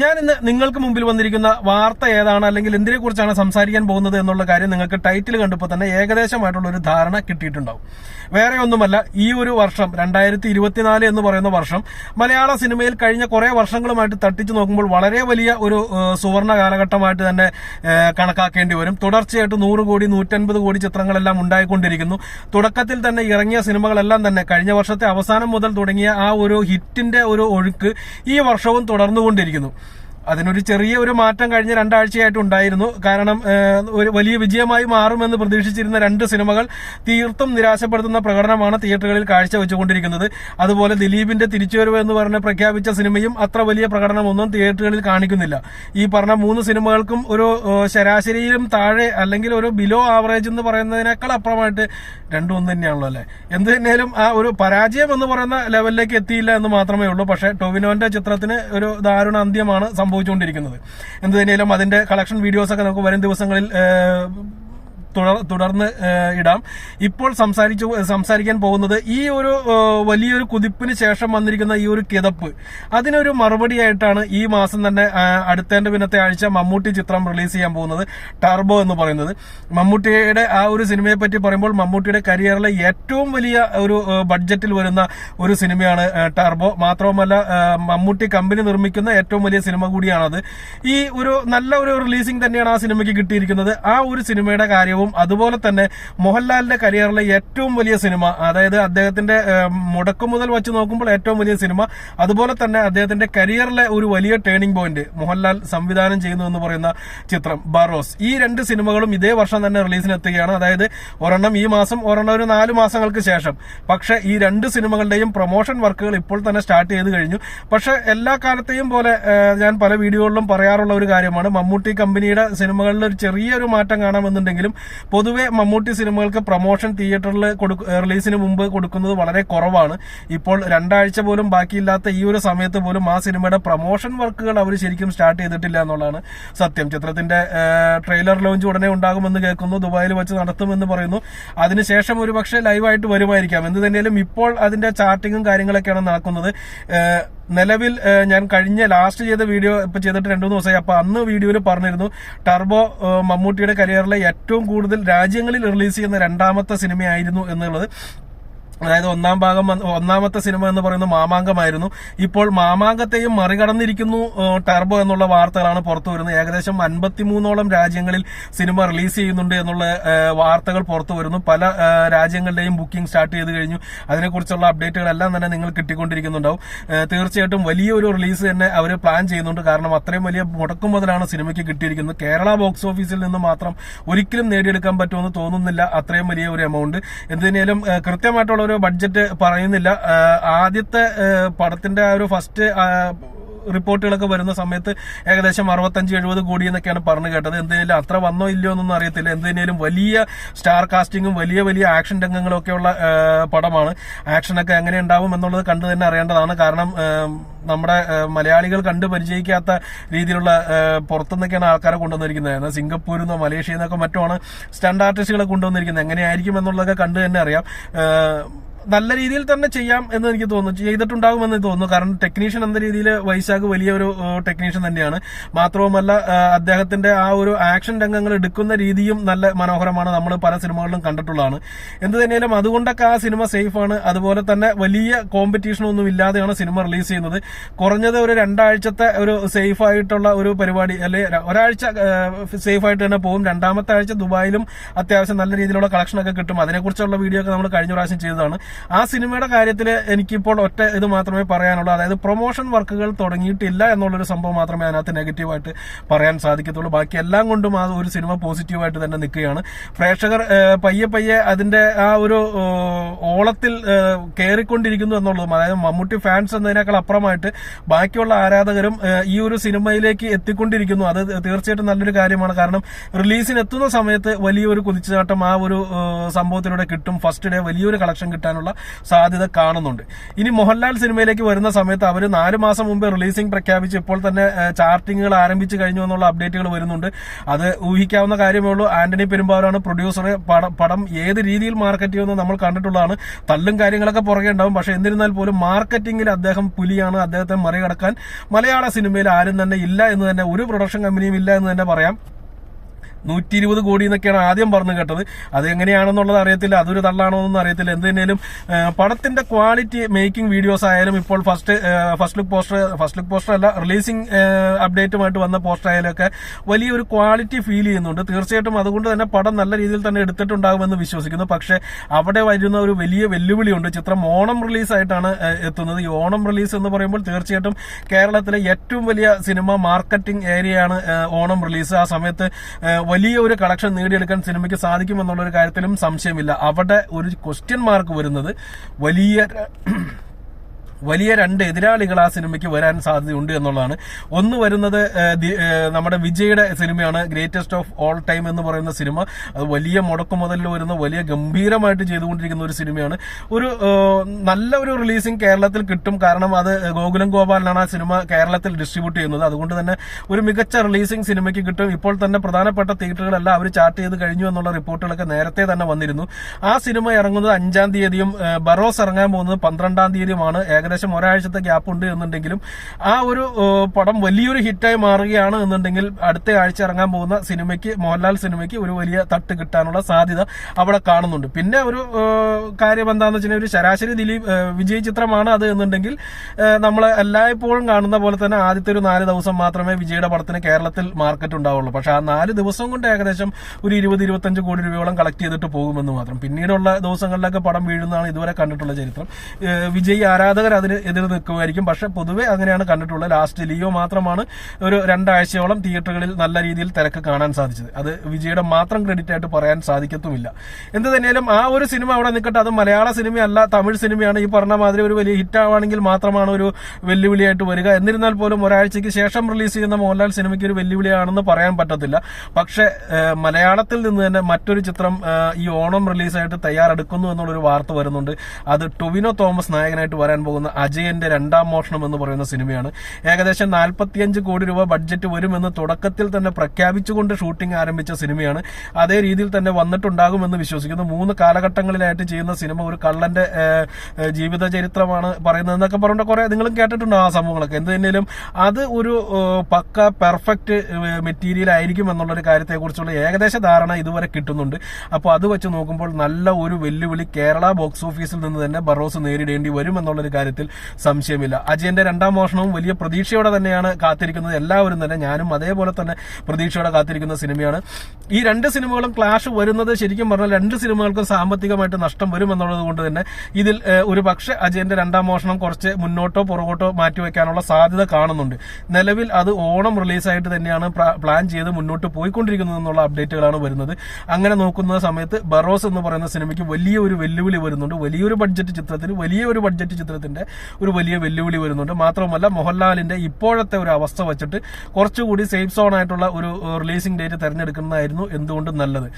ഞാൻ ഇന്ന് നിങ്ങൾക്ക് മുമ്പിൽ വന്നിരിക്കുന്ന വാർത്ത ഏതാണ്? അല്ലെങ്കിൽ എന്തിനെ കുറിച്ചാണ് സംസാരിക്കാൻ പോകുന്നത് എന്നുള്ള കാര്യം നിങ്ങൾക്ക് ടൈറ്റിൽ കണ്ടപ്പോൾ തന്നെ ഏകദേശമായിട്ടുള്ള ഒരു ധാരണ കിട്ടിയിട്ടുണ്ടാവും. വേറെ ഒന്നുമല്ല ഈ ഒരു വർഷം രണ്ടായിരത്തി ഇരുപത്തിനാല് എന്ന് പറയുന്ന വർഷം മലയാള സിനിമയിൽ കഴിഞ്ഞ കുറേ വർഷങ്ങളുമായിട്ട് തട്ടിച്ചു നോക്കുമ്പോൾ വളരെ വലിയ ഒരു സുവർണ കാലഘട്ടമായിട്ട് തന്നെ കണക്കാക്കേണ്ടി വരും. തുടർച്ചയായിട്ട് നൂറ് കോടി നൂറ്റൻപത് കോടി ചിത്രങ്ങളെല്ലാം ഉണ്ടായിക്കൊണ്ടിരിക്കുന്നു. തുടക്കത്തിൽ തന്നെ ഇറങ്ങിയ സിനിമകളെല്ലാം തന്നെ കഴിഞ്ഞ വർഷത്തെ അവസാനം മുതൽ തുടങ്ങിയ ആ ഒരു ഹിറ്റിന്റെ ഒരു ഒഴുക്ക് ഈ വർഷവും തുടർന്നുകൊണ്ടിരിക്കുന്നു. അതിനൊരു ചെറിയ ഒരു മാറ്റം കഴിഞ്ഞ രണ്ടാഴ്ചയായിട്ട് ഉണ്ടായിരുന്നു. കാരണം ഒരു വലിയ വിജയമായി മാറുമെന്ന് പ്രതീക്ഷിച്ചിരുന്ന രണ്ട് സിനിമകൾ തീർത്തും നിരാശപ്പെടുത്തുന്ന പ്രകടനമാണ് തിയേറ്ററുകളിൽ കാഴ്ചവെച്ചുകൊണ്ടിരിക്കുന്നത്. അതുപോലെ ദിലീപിന്റെ തിരിച്ചുവരവ് എന്ന് പറഞ്ഞ് പ്രഖ്യാപിച്ച സിനിമയും അത്ര വലിയ പ്രകടനമൊന്നും തിയേറ്ററുകളിൽ കാണിക്കുന്നില്ല. ഈ പറഞ്ഞ മൂന്ന് സിനിമകൾക്കും ഒരു ശരാശരിയിലും താഴെ അല്ലെങ്കിൽ ഒരു ബിലോ ആവറേജ് എന്ന് പറയുന്നതിനേക്കാൾ അപ്പുറമായിട്ട് രണ്ടും ഒന്ന് തന്നെയാണല്ലോ അല്ലെ? എന്ത് തന്നെയാലും ആ ഒരു പരാജയം എന്ന് പറയുന്ന ലെവലിലേക്ക് എത്തിയില്ല എന്ന് മാത്രമേ ഉള്ളൂ. പക്ഷേ ടൊവിനോന്റെ ചിത്രത്തിന് ഒരു ദാരുണ അന്ത്യമാണ് സംഭവിച്ചുകൊണ്ടിരിക്കുന്നത് എന്ത് തന്നെയാലും അതിന്റെ കളക്ഷൻ വീഡിയോസ് ഒക്കെ നമുക്ക് വരും ദിവസങ്ങളിൽ തുടർന്ന് ഇടാം. ഇപ്പോൾ സംസാരിച്ചു സംസാരിക്കാൻ പോകുന്നത് ഈ ഒരു വലിയൊരു കുതിപ്പിന് ശേഷം വന്നിരിക്കുന്ന ഈ ഒരു കിതപ്പ്. അതിനൊരു മറുപടിയായിട്ടാണ് ഈ മാസം തന്നെ അടുത്തേണ്ട പിന്നത്തെ ആഴ്ച മമ്മൂട്ടി ചിത്രം റിലീസ് ചെയ്യാൻ പോകുന്നത് ടർബോ എന്ന് പറയുന്നത്. മമ്മൂട്ടിയുടെ ആ ഒരു സിനിമയെ പറ്റി പറയുമ്പോൾ മമ്മൂട്ടിയുടെ കരിയറിലെ ഏറ്റവും വലിയ ഒരു ബഡ്ജറ്റിൽ വരുന്ന ഒരു സിനിമയാണ് ടർബോ. മാത്രവുമല്ല മമ്മൂട്ടി കമ്പനി നിർമ്മിക്കുന്ന ഏറ്റവും വലിയ സിനിമ കൂടിയാണത്. ഈ ഒരു നല്ല ഒരു റിലീസിംഗ് തന്നെയാണ് ആ സിനിമയ്ക്ക് കിട്ടിയിരിക്കുന്നത്. ആ ഒരു സിനിമയുടെ കാര്യവും അതുപോലെ തന്നെ മോഹൻലാലിന്റെ കരിയറിലെ ഏറ്റവും വലിയ സിനിമ അതായത് അദ്ദേഹത്തിന്റെ മുടക്കു മുതൽ വെച്ച് നോക്കുമ്പോൾ ഏറ്റവും വലിയ സിനിമ അതുപോലെ തന്നെ അദ്ദേഹത്തിന്റെ കരിയറിലെ ഒരു വലിയ ടേണിംഗ് പോയിന്റ് മോഹൻലാൽ സംവിധാനം ചെയ്യുന്നു എന്ന് പറയുന്ന ചിത്രം ബറോസ് ഈ രണ്ട് സിനിമകളും ഇതേ വർഷം തന്നെ റിലീസിനെത്തുകയാണ് അതായത് ഒരെണ്ണം ഈ മാസം ഒരെണ്ണം ഒരു നാല് മാസങ്ങൾക്ക് ശേഷം. പക്ഷേ ഈ രണ്ട് സിനിമകളുടെയും പ്രൊമോഷൻ വർക്കുകൾ ഇപ്പോൾ തന്നെ സ്റ്റാർട്ട് ചെയ്ത് കഴിഞ്ഞു. പക്ഷെ എല്ലാ കാലത്തെയും പോലെ ഞാൻ പല വീഡിയോകളിലും പറയാറുള്ള ഒരു കാര്യമാണ് മമ്മൂട്ടി കമ്പനിയുടെ സിനിമകളിൽ ഒരു ചെറിയൊരു മാറ്റം കാണാമെന്നുണ്ടെങ്കിലും പൊതുവെ മമ്മൂട്ടി സിനിമകൾക്ക് പ്രൊമോഷൻ തിയേറ്ററിൽ റിലീസിന് മുമ്പ് കൊടുക്കുന്നത് വളരെ കുറവാണ്. ഇപ്പോൾ രണ്ടാഴ്ച പോലും ബാക്കിയില്ലാത്ത ഈ ഒരു സമയത്ത് പോലും ആ സിനിമയുടെ പ്രൊമോഷൻ വർക്കുകൾ അവർ ശരിക്കും സ്റ്റാർട്ട് ചെയ്തിട്ടില്ല എന്നുള്ളതാണ് സത്യം. ചിത്രത്തിന്റെ ട്രെയിലർ ലോഞ്ച് ഉടനെ ഉണ്ടാകുമെന്ന് കേൾക്കുന്നു ദുബായിൽ വെച്ച് നടത്തുമെന്ന് പറയുന്നു. അതിനുശേഷം ഒരു പക്ഷേ ലൈവായിട്ട് വരുമായിരിക്കാം. എന്ത് തന്നെയാലും ഇപ്പോൾ അതിന്റെ ചാർട്ടിങ്ങും കാര്യങ്ങളൊക്കെയാണ് നടക്കുന്നത്. നിലവിൽ ഞാൻ കഴിഞ്ഞ ലാസ്റ്റ് ചെയ്ത വീഡിയോ ഇപ്പൊ ചെയ്തിട്ട് രണ്ടു മൂന്ന് ദിവസമായി. അപ്പൊ അന്ന് വീഡിയോയിൽ പറഞ്ഞിരുന്നു ടർബോ മമ്മൂട്ടിയുടെ കരിയറിലെ ഏറ്റവും കൂടുതൽ രാജ്യങ്ങളിൽ റിലീസ് ചെയ്യുന്ന രണ്ടാമത്തെ സിനിമയായിരുന്നു എന്നുള്ളത്. അതായത് ഒന്നാം ഭാഗം ഒന്നാമത്തെ സിനിമ എന്ന് പറയുന്നത് മാമാങ്കമായിരുന്നു. ഇപ്പോൾ മാമാങ്കത്തെയും മറികടന്നിരിക്കുന്നു ടർബോ എന്നുള്ള വാർത്തകളാണ് പുറത്തു വരുന്നത്. ഏകദേശം അൻപത്തിമൂന്നോളം രാജ്യങ്ങളിൽ സിനിമ റിലീസ് ചെയ്യുന്നുണ്ട് എന്നുള്ള വാർത്തകൾ പുറത്തു വരുന്നു. പല രാജ്യങ്ങളുടെയും ബുക്കിംഗ് സ്റ്റാർട്ട് ചെയ്ത് കഴിഞ്ഞു. അതിനെക്കുറിച്ചുള്ള അപ്ഡേറ്റുകളെല്ലാം തന്നെ നിങ്ങൾ കിട്ടിക്കൊണ്ടിരിക്കുന്നുണ്ടാവും. തീർച്ചയായിട്ടും വലിയൊരു റിലീസ് തന്നെ അവർ പ്ലാൻ ചെയ്യുന്നുണ്ട്. കാരണം അത്രയും വലിയ മുടക്കും മുതലാണ് സിനിമയ്ക്ക് കിട്ടിയിരിക്കുന്നത്. കേരള ബോക്സ് ഓഫീസിൽ നിന്ന് മാത്രം ഒരിക്കലും നേടിയെടുക്കാൻ പറ്റുമെന്ന് തോന്നുന്നില്ല. അത്രയും വലിയ ഒരു എമൗണ്ട് എന്തിനേലും കൃത്യമായിട്ടുള്ള ഒരു ബഡ്ജറ്റ് പറയുന്നില്ല. ആദ്യത്തെ പടത്തിന്റെ ആ ഒരു ഫസ്റ്റ് റിപ്പോർട്ടുകളൊക്കെ വരുന്ന സമയത്ത് ഏകദേശം അറുപത്തഞ്ച് എഴുപത് കോടി എന്നൊക്കെയാണ് പറഞ്ഞു കേട്ടത്. എന്തെങ്കിലും അത്ര വന്നോ ഇല്ലയോ എന്നൊന്നും അറിയത്തില്ല. എന്തിനേലും വലിയ സ്റ്റാർ കാസ്റ്റിങ്ങും വലിയ വലിയ ആക്ഷൻ രംഗങ്ങളും ഒക്കെയുള്ള പടമാണ്. ആക്ഷനൊക്കെ എങ്ങനെ ഉണ്ടാവും എന്നുള്ളത് കണ്ടു തന്നെ അറിയേണ്ടതാണ്. കാരണം നമ്മുടെ മലയാളികൾ കണ്ട് പരിചയിക്കാത്ത രീതിയിലുള്ള പുറത്തുനിന്നൊക്കെയാണ് ആൾക്കാരെ കൊണ്ടുവന്നിരിക്കുന്നത്. സിംഗപ്പൂരിൽ നിന്നോ മലേഷ്യയിൽ നിന്നൊക്കെ മറ്റുമാണ് സ്റ്റണ്ട് ആർട്ടിസ്റ്റുകളെ കൊണ്ടുവന്നിരിക്കുന്നത്. എങ്ങനെയായിരിക്കും എന്നുള്ളതൊക്കെ കണ്ടു തന്നെ അറിയാം. നല്ല രീതിയിൽ തന്നെ ചെയ്യാം എന്ന് എനിക്ക് തോന്നുന്നു. ചെയ്തിട്ടുണ്ടാകും എന്ന് തോന്നുന്നു. കാരണം ടെക്നീഷ്യൻ എന്ന രീതിയിൽ വൈശാഖ് വലിയൊരു ടെക്നീഷ്യൻ തന്നെയാണ്. മാത്രവുമല്ല അദ്ദേഹത്തിന്റെ ആ ഒരു ആക്ഷൻ രംഗങ്ങൾ എടുക്കുന്ന രീതിയും നല്ല മനോഹരമാണ്. നമ്മൾ പല സിനിമകളിലും കണ്ടിട്ടുള്ളതാണ്. എന്ത് തന്നെയാലും അതുകൊണ്ടൊക്കെ ആ സിനിമ സേഫ് ആണ്. അതുപോലെ തന്നെ വലിയ കോമ്പറ്റീഷൻ ഒന്നും ഇല്ലാതെയാണ് സിനിമ റിലീസ് ചെയ്യുന്നത്. കുറഞ്ഞത് ഒരു രണ്ടാഴ്ചത്തെ ഒരു സേഫ് ആയിട്ടുള്ള ഒരു പരിപാടി അല്ലെ ഒരാഴ്ച സേഫ് ആയിട്ട് തന്നെ പോകും. രണ്ടാമത്തെ ആഴ്ച ദുബായിലും അത്യാവശ്യം നല്ല രീതിയിലുള്ള കളക്ഷൻ ഒക്കെ കിട്ടും. അതിനെക്കുറിച്ചുള്ള വീഡിയോ ഒക്കെ നമ്മൾ കഴിഞ്ഞ പ്രാവശ്യം ചെയ്തതാണ്. ആ സിനിമയുടെ കാര്യത്തിൽ എനിക്കിപ്പോൾ ഒറ്റ ഇത് മാത്രമേ പറയാനുള്ളൂ. അതായത് പ്രൊമോഷൻ വർക്കുകൾ തുടങ്ങിയിട്ടില്ല എന്നുള്ളൊരു സംഭവം മാത്രമേ അതിനകത്ത് നെഗറ്റീവായിട്ട് പറയാൻ സാധിക്കത്തുള്ളൂ. ബാക്കി എല്ലാം കൊണ്ടും ആ ഒരു സിനിമ പോസിറ്റീവായിട്ട് തന്നെ നിൽക്കുകയാണ്. പ്രേക്ഷകർ പയ്യെ പയ്യെ അതിന്റെ ആ ഒരു ഓളത്തിൽ കയറിക്കൊണ്ടിരിക്കുന്നു എന്നുള്ളതും അതായത് മമ്മൂട്ടി ഫാൻസ് എന്നതിനേക്കാൾ അപ്പുറമായിട്ട് ബാക്കിയുള്ള ആരാധകരും ഈ ഒരു സിനിമയിലേക്ക് എത്തിക്കൊണ്ടിരിക്കുന്നു. അത് തീർച്ചയായിട്ടും നല്ലൊരു കാര്യമാണ്. കാരണം റിലീസിന് എത്തുന്ന സമയത്ത് വലിയൊരു കുതിച്ചുചാട്ടം ആ ഒരു സംഭവത്തിലൂടെ കിട്ടും. ഫസ്റ്റ് ഡേ വലിയൊരു കളക്ഷൻ കിട്ടാനുള്ള വരാനുള്ള സാധ്യത കാണുന്നുണ്ട്. ഇനി മോഹൻലാൽ സിനിമയിലേക്ക് വരുന്ന സമയത്ത് അവർ നാല് മാസം മുമ്പ് റിലീസിംഗ് പ്രഖ്യാപിച്ച് ഇപ്പോൾ തന്നെ ചാർട്ടിങ്ങുകൾ ആരംഭിച്ചു കഴിഞ്ഞു എന്നുള്ള അപ്ഡേറ്റുകൾ വരുന്നുണ്ട്. അത് ഊഹിക്കാവുന്ന കാര്യമേ ഉള്ളൂ. ആന്റണി പെരുമ്പാവൂരാണ് പ്രൊഡ്യൂസർ പടം ഏത് രീതിയിൽ മാർക്കറ്റ് ചെയ്യുമെന്ന് നമ്മൾ കണ്ടിട്ടുള്ളതാണ്. തല്ലും കാര്യങ്ങളൊക്കെ പുറകെ ഉണ്ടാവും. പക്ഷെ എന്നിരുന്നാൽ പോലും മാർക്കറ്റിംഗിൽ അദ്ദേഹം പുലിയാണ്. അദ്ദേഹത്തെ മറികടക്കാൻ മലയാള സിനിമയിൽ ആരും തന്നെ ഇല്ല എന്ന് തന്നെ ഒരു പ്രൊഡക്ഷൻ കമ്പനിയും ഇല്ല എന്ന് തന്നെ പറയാം. നൂറ്റി ഇരുപത് കോടി എന്നൊക്കെയാണ് ആദ്യം പറഞ്ഞു കേട്ടത്. അത് എങ്ങനെയാണെന്നുള്ളത് അറിയത്തില്ല. അതൊരു തള്ളാണോ എന്നൊന്നും അറിയത്തില്ല. എന്തിനേലും പടത്തിന്റെ ക്വാളിറ്റി മേക്കിംഗ് വീഡിയോസ് ആയാലും ഇപ്പോൾ first first look poster first look poster അല്ല റിലീസിംഗ് അപ്ഡേറ്റുമായിട്ട് വന്ന പോസ്റ്റർ ആയാലും ഒക്കെ വലിയൊരു ക്വാളിറ്റി ഫീൽ ചെയ്യുന്നുണ്ട്. തീർച്ചയായിട്ടും അതുകൊണ്ട് തന്നെ പടം നല്ല രീതിയിൽ തന്നെ എടുത്തിട്ടുണ്ടാകുമെന്ന് വിശ്വസിക്കുന്നു. പക്ഷേ അവിടെ വരുന്ന ഒരു വലിയ വെല്ലുവിളിയുണ്ട്. ചിത്രം ഓണം റിലീസായിട്ടാണ് എത്തുന്നത്. ഈ ഓണം റിലീസ് എന്ന് പറയുമ്പോൾ തീർച്ചയായിട്ടും കേരളത്തിലെ ഏറ്റവും വലിയ സിനിമ മാർക്കറ്റിംഗ് ഏരിയയാണ് ഓണം റിലീസ്. ആ സമയത്ത് വലിയ ഒരു കളക്ഷൻ നേടിയെടുക്കാൻ സിനിമയ്ക്ക് സാധിക്കുമെന്നുള്ള ഒരു കാര്യത്തിലും സംശയമില്ല. അവിടെ ഒരു ക്വസ്റ്റ്യൻ മാർക്ക് വരുന്നത് വലിയ വലിയ രണ്ട് എതിരാളികൾ ആ സിനിമയ്ക്ക് വരാൻ സാധ്യതയുണ്ട് എന്നുള്ളതാണ്. ഒന്ന് വരുന്നത് നമ്മുടെ വിജയുടെ സിനിമയാണ് ഗ്രേറ്റസ്റ്റ് ഓഫ് ഓൾ ടൈം എന്ന് പറയുന്ന സിനിമ. അത് വലിയ മുടക്കു മുതലിൽ വരുന്ന വലിയ ഗംഭീരമായിട്ട് ചെയ്തുകൊണ്ടിരിക്കുന്ന ഒരു സിനിമയാണ്. ഒരു നല്ല ഒരു റിലീസിംഗ് കേരളത്തിൽ കിട്ടും. കാരണം അത് ഗോകുലം ഗോപാലനാണ് ആ സിനിമ കേരളത്തിൽ ഡിസ്ട്രിബ്യൂട്ട് ചെയ്യുന്നത്. അതുകൊണ്ട് തന്നെ ഒരു മികച്ച റിലീസിംഗ് സിനിമയ്ക്ക് കിട്ടും. ഇപ്പോൾ തന്നെ പ്രധാനപ്പെട്ട തിയേറ്ററുകളെല്ലാം അവർ ചാർട്ട് ചെയ്ത് കഴിഞ്ഞു എന്നുള്ള റിപ്പോർട്ടുകളൊക്കെ നേരത്തെ തന്നെ വന്നിരുന്നു. ആ സിനിമ ഇറങ്ങുന്നത് അഞ്ചാം തീയതിയും ബറോസ് ഇറങ്ങാൻ പോകുന്നത് പന്ത്രണ്ടാം തീയതിയുമാണ്. ഏകദേശം ഒരാഴ്ചത്തെ ഗ്യാപ്പ് ഉണ്ട് എന്നുണ്ടെങ്കിലും ആ ഒരു പടം വലിയൊരു ഹിറ്റായി മാറുകയാണ് എന്നുണ്ടെങ്കിൽ അടുത്ത ആഴ്ച ഇറങ്ങാൻ പോകുന്ന സിനിമയ്ക്ക് മോഹൻലാൽ സിനിമയ്ക്ക് ഒരു വലിയ തട്ട് കിട്ടാനുള്ള സാധ്യത അവിടെ കാണുന്നുണ്ട്. പിന്നെ ഒരു കാര്യം എന്താണെന്ന് വെച്ചാൽ ഒരു ശരാശരി ദിലീപ് വിജയ് ചിത്രമാണ് അത് എന്നുണ്ടെങ്കിൽ നമ്മൾ എല്ലായ്പ്പോഴും കാണുന്ന പോലെ തന്നെ ആദ്യത്തെ ഒരു നാല് ദിവസം മാത്രമേ വിജയുടെ പടത്തിന് കേരളത്തിൽ മാർക്കറ്റ് ഉണ്ടാവുള്ളൂ. പക്ഷെ ആ നാല് ദിവസം കൊണ്ട് ഏകദേശം ഒരു ഇരുപത് ഇരുപത്തഞ്ച് കോടി രൂപയോളം കളക്ട് ചെയ്തിട്ട് പോകുമെന്ന് മാത്രം. പിന്നീടുള്ള ദിവസങ്ങളിലൊക്കെ പടം വീഴുന്നതാണ് ഇതുവരെ കണ്ടിട്ടുള്ള ചരിത്രം. വിജയ് ആരാധകർ അതിന് എതിർ നിൽക്കുമായിരിക്കും. പക്ഷെ പൊതുവെ അങ്ങനെയാണ് കണ്ടിട്ടുള്ളത്. ലാസ്റ്റ് ലിയോ മാത്രമാണ് ഒരു രണ്ടാഴ്ചയോളം തിയേറ്ററുകളിൽ നല്ല രീതിയിൽ തിരക്ക് കാണാൻ സാധിച്ചത്. അത് വിജയുടെ മാത്രം ക്രെഡിറ്റ് ആയിട്ട് പറയാൻ സാധിക്കത്തുമില്ല. എന്ത് തന്നെയാലും ആ ഒരു സിനിമ അവിടെ നിൽക്കട്ടെ. അത് മലയാള സിനിമയല്ല തമിഴ് സിനിമയാണ്. ഈ പറഞ്ഞ മാതിരി ഒരു വലിയ ഹിറ്റ് ആവാണെങ്കിൽ മാത്രമാണ് ഒരു വെല്ലുവിളിയായിട്ട് വരിക. എന്നിരുന്നാൽ പോലും ഒരാഴ്ചയ്ക്ക് ശേഷം റിലീസ് ചെയ്യുന്ന മോഹൻലാൽ സിനിമയ്ക്ക് ഒരു വെല്ലുവിളിയാണെന്ന് പറയാൻ പറ്റത്തില്ല. പക്ഷെ മലയാളത്തിൽ നിന്ന് തന്നെ മറ്റൊരു ചിത്രം ഈ ഓണം റിലീസായിട്ട് തയ്യാറെടുക്കുന്നു എന്നുള്ളൊരു വാർത്ത വരുന്നുണ്ട്. അത് ടൊവിനോ തോമസ് നായകനായിട്ട് വരാൻ പോകുന്ന അജയന്റെ രണ്ടാം മോഷണം എന്ന് പറയുന്ന സിനിമയാണ്. ഏകദേശം നാൽപ്പത്തിയഞ്ച് കോടി രൂപ ബഡ്ജറ്റ് വരുമെന്ന് തുടക്കത്തിൽ തന്നെ പ്രഖ്യാപിച്ചുകൊണ്ട് ഷൂട്ടിംഗ് ആരംഭിച്ച സിനിമയാണ്. അതേ രീതിയിൽ തന്നെ വന്നിട്ടുണ്ടാകുമെന്ന് വിശ്വസിക്കുന്നു. മൂന്ന് കാലഘട്ടങ്ങളിലായിട്ട് ചെയ്യുന്ന സിനിമ ഒരു കള്ളന്റെ ജീവിത ചരിത്രമാണ് പറയുന്നതെന്നൊക്കെ പറഞ്ഞിട്ട് കുറെ നിങ്ങളും കേട്ടിട്ടുണ്ടോ ആ സംഭവങ്ങളൊക്കെ. എന്ത് തന്നെയാലും അത് ഒരു പക്ക പെർഫെക്റ്റ് മെറ്റീരിയൽ ആയിരിക്കും എന്നുള്ളൊരു കാര്യത്തെക്കുറിച്ചുള്ള ഏകദേശ ധാരണ ഇതുവരെ കിട്ടുന്നുണ്ട്. അപ്പോൾ അത് വെച്ച് നോക്കുമ്പോൾ നല്ല ഒരു വെല്ലുവിളി കേരള ബോക്സ് ഓഫീസിൽ നിന്ന് തന്നെ ബറോസ് നേരിടേണ്ടി വരും എന്നുള്ളൊരു കാര്യത്തിൽ സംശയമില്ല. അജയന്റെ രണ്ടാം മോഷണവും വലിയ പ്രതീക്ഷയോടെ തന്നെയാണ് കാത്തിരിക്കുന്നത്. എല്ലാവരും തന്നെ ഞാനും അതേപോലെ തന്നെ പ്രതീക്ഷയോടെ കാത്തിരിക്കുന്ന സിനിമയാണ്. ഈ രണ്ട് സിനിമകളും ക്ലാഷ് വരുന്നത് ശരിക്കും പറഞ്ഞാൽ രണ്ട് സിനിമകൾക്കും സാമ്പത്തികമായിട്ട് നഷ്ടം വരും എന്നുള്ളത് കൊണ്ട് തന്നെ ഇതിൽ ഒരു പക്ഷെ അജയന്റെ രണ്ടാം മോഷണം കുറച്ച് മുന്നോട്ടോ പുറകോട്ടോ മാറ്റിവെക്കാനുള്ള സാധ്യത കാണുന്നുണ്ട്. നിലവിൽ അത് ഓണം റിലീസായിട്ട് തന്നെയാണ് പ്ലാൻ ചെയ്ത് മുന്നോട്ട് പോയിക്കൊണ്ടിരിക്കുന്നത് എന്നുള്ള അപ്ഡേറ്റുകളാണ് വരുന്നത്. അങ്ങനെ നോക്കുന്ന സമയത്ത് ബറോസ് എന്ന് പറയുന്ന സിനിമയ്ക്ക് വലിയൊരു വെല്ലുവിളി വരുന്നുണ്ട്. വലിയൊരു ബഡ്ജറ്റ് ചിത്രത്തിന് വലിയൊരു ബഡ്ജറ്റ് ചിത്രത്തിന്റെ ഒരു വലിയ വെല്ലുവിളി വരുന്നുണ്ട്. മാത്രമല്ല മോഹൻലാലിന്റെ ഇപ്പോഴത്തെ ഒരു അവസ്ഥ വെച്ചിട്ട് കുറച്ചുകൂടി സേഫ് സോൺ ആയിട്ടുള്ള ഒരു റിലീസിംഗ് ഡേറ്റ് തെരഞ്ഞെടുക്കുന്നതായിരുന്നു എന്തുകൊണ്ടും നല്ലത്.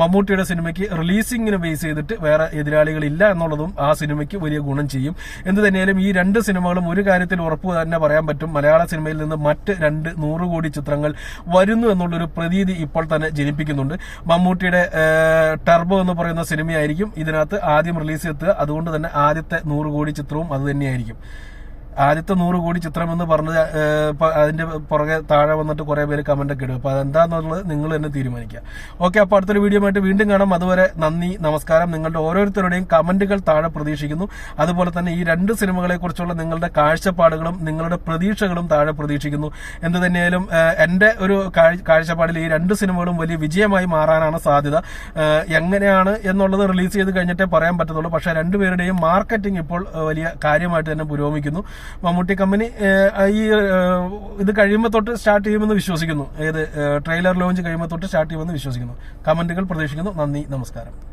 മമ്മൂട്ടിയുടെ സിനിമയ്ക്ക് റിലീസിംഗിന് ബേസ് ചെയ്തിട്ട് വേറെ എതിരാളികളില്ല എന്നുള്ളതും ആ സിനിമയ്ക്ക് വലിയ ഗുണം ചെയ്യും. എന്ത് തന്നെയാലും ഈ രണ്ട് സിനിമകളും ഒരു കാര്യത്തിൽ ഉറപ്പ് തന്നെ പറയാൻ പറ്റും. മലയാള സിനിമയിൽ നിന്ന് മറ്റ് രണ്ട് നൂറ് കോടി ചിത്രങ്ങൾ വരുന്നു എന്നുള്ളൊരു പ്രതീതി ഇപ്പോൾ തന്നെ ജനിപ്പിക്കുന്നുണ്ട്. മമ്മൂട്ടിയുടെ ടർബോ എന്ന് പറയുന്ന സിനിമയായിരിക്കും ഇതിനകത്ത് ആദ്യം റിലീസ് എത്തുക. അതുകൊണ്ട് തന്നെ ആദ്യത്തെ നൂറ് കോടി ചിത്രവും അത് തന്നെയായിരിക്കും ആദ്യത്തെ നൂറ് കോടി ചിത്രം എന്ന് പറഞ്ഞത് അതിന്റെ പുറകെ താഴെ വന്നിട്ട് കുറെ പേര് കമന്റ് ഒക്കെ ഇടും. അപ്പൊ അതെന്താന്നുള്ളത് നിങ്ങൾ തന്നെ തീരുമാനിക്കുക. ഓക്കെ അപ്പൊ അടുത്തൊരു വീഡിയോ ആയിട്ട് വീണ്ടും കാണാം. അതുവരെ നന്ദി നമസ്കാരം. നിങ്ങളുടെ ഓരോരുത്തരുടെയും കമന്റുകൾ താഴെ പ്രതീക്ഷിക്കുന്നു. അതുപോലെ തന്നെ ഈ രണ്ട് സിനിമകളെ കുറിച്ചുള്ള നിങ്ങളുടെ കാഴ്ചപ്പാടുകളും നിങ്ങളുടെ പ്രതീക്ഷകളും താഴെ പ്രതീക്ഷിക്കുന്നു. എന്ത് തന്നെയായാലും എന്റെ ഒരു കാഴ്ചപ്പാടിൽ ഈ രണ്ട് സിനിമകളും വലിയ വിജയമായി മാറാനാണ് സാധ്യത. എങ്ങനെയാണ് എന്നുള്ളത് റിലീസ് ചെയ്ത് കഴിഞ്ഞിട്ടേ പറയാൻ പറ്റത്തുള്ളൂ. പക്ഷെ രണ്ടുപേരുടെയും മാർക്കറ്റിംഗ് ഇപ്പോൾ വലിയ കാര്യമായിട്ട് തന്നെ പുരോഗമിക്കുന്നു. മമ്മൂട്ടി കമ്പനി ഈ ഇത് കഴിയുമ്പോൾ തൊട്ട് സ്റ്റാർട്ട് ചെയ്യുമെന്ന് വിശ്വസിക്കുന്നു. ഏത് ട്രെയിലർ ലോഞ്ച് കഴിയുമ്പോൾ തൊട്ട് സ്റ്റാർട്ട് ചെയ്യുമെന്ന് വിശ്വസിക്കുന്നു. കമന്റുകൾ പ്രതീക്ഷിക്കുന്നു. നന്ദി നമസ്കാരം.